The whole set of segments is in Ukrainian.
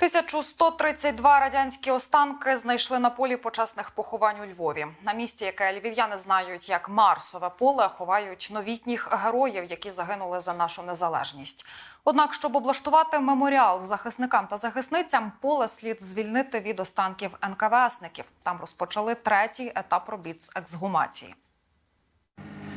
1132 радянські останки знайшли на полі почесних поховань у Львові. На місці, яке львів'яни знають як Марсове поле, ховають новітніх героїв, які загинули за нашу незалежність. Однак, щоб облаштувати меморіал захисникам та захисницям, поле слід звільнити від останків НКВСників. Там розпочали третій етап робіт з ексгумації.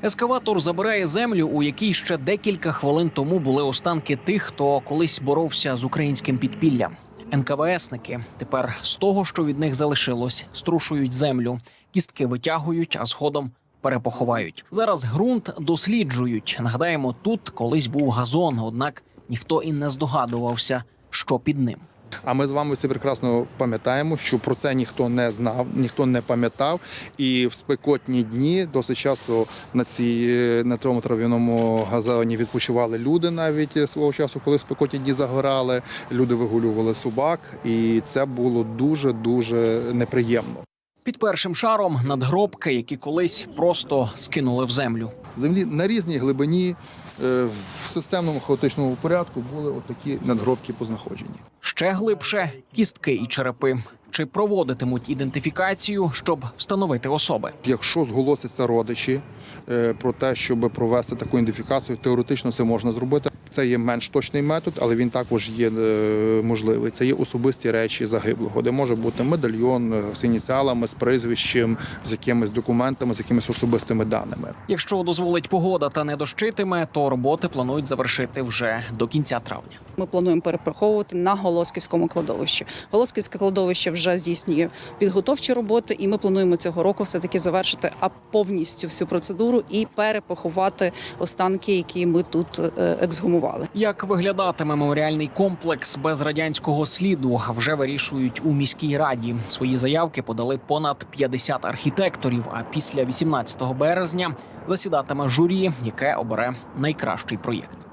Ескаватор забирає землю, у якій ще декілька хвилин тому були останки тих, хто колись боровся з українським підпіллям. НКВСники тепер з того, що від них залишилось, струшують землю, кістки витягують, а згодом перепоховають. Зараз ґрунт досліджують. Нагадаємо, тут колись був газон, однак ніхто і не здогадувався, що під ним. А ми з вами всі прекрасно пам'ятаємо, що про це ніхто не знав, ніхто не пам'ятав. І в спекотні дні досить часто на цій на тому трав'яному газоні відпочивали люди навіть свого часу, коли в спекотні дні загорали. Люди вигулювали собак, і це було дуже дуже неприємно. Під першим шаром надгробки, які колись просто скинули в землю. Землі на різній глибині е, в системному хаотичному порядку були отакі надгробки познаходжені. Ще глибше кістки і черепи. Чи проводитимуть ідентифікацію, щоб встановити особи? Якщо зголосяться родичі е, про те, щоб провести таку ідентифікацію, теоретично це можна зробити. Це є менш точний метод, але він також є е, можливий. Це є особисті речі загиблого, де може бути медальйон е, з ініціалами, з прізвищем, з якимись документами, з якимись особистими даними. Якщо дозволить погода та не дощитиме, то роботи планують завершити вже до кінця травня. Ми плануємо переприховувати на Голосківському кладовищі. Голосківське кладовище вже здійснює підготовчі роботи, і ми плануємо цього року все таки завершити а повністю всю процедуру і перепоховати останки, які ми тут е, ексгумували. Як виглядатиме меморіальний комплекс без радянського сліду, вже вирішують у міській раді. Свої заявки подали понад 50 архітекторів. А після 18 березня засідатиме журі, яке обере найкращий проєкт.